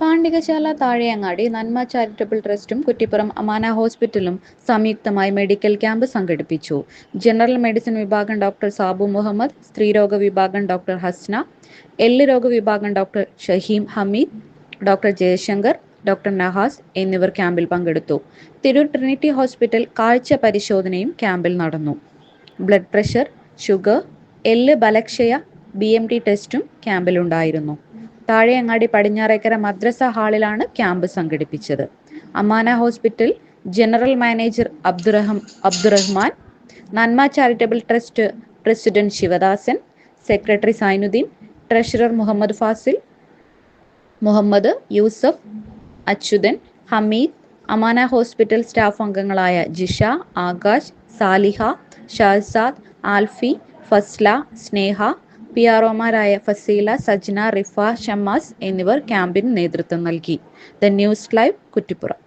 പാണ്ഡികശാല താഴെയങ്ങാടി നന്മ ചാരിറ്റബിൾ ട്രസ്റ്റും കുറ്റിപ്പുറം അമാന ഹോസ്പിറ്റലും സംയുക്തമായി മെഡിക്കൽ ക്യാമ്പ് സംഘടിപ്പിച്ചു. ജനറൽ മെഡിസിൻ വിഭാഗം ഡോക്ടർ സാബു മുഹമ്മദ് സ്ത്രീരോഗ വിഭാഗം ഡോക്ടർ ഹസ്ന എല്ല് രോഗ വിഭാഗം doctor Shaheem Hameed doctor Jayashankar doctor Nahas എന്നിവർ ക്യാമ്പിൽ പങ്കെടുത്തു. തിരൂർ ട്രിനിറ്റി ഹോസ്പിറ്റൽ കാഴ്ച പരിശോധനയും ക്യാമ്പിൽ നടന്നു. ബ്ലഡ് പ്രഷർ ഷുഗർ എല്ല് ബലക്ഷയ ബി എം ടി ടെസ്റ്റും ക്യാമ്പിലുണ്ടായിരുന്നു. താഴെയങ്ങാടി പടിഞ്ഞാറേക്കര മദ്രസ ഹാളിലാണ് ക്യാമ്പ് സംഘടിപ്പിച്ചത്. Amana hospital general manager അബ്ദുറഹം Abdurahman Nanma charitable trust president Sivadasan secretary Sainuddin treasurer Muhammad Fasil Muhammad Yusuf Achuthan Hameed Amana hospital staff അംഗങ്ങളായ ജിഷ ആകാശ് സാലിഹ ഷഹസാദ് ആൽഫി ഫസ്ല സ്നേഹ പി ആർ ഒമാരായ ഫസീല സജ്ന റിഫ ഷമ്മാസ് എന്നിവർ ക്യാമ്പിന് നേതൃത്വം നൽകി. The news live Kuttippuram.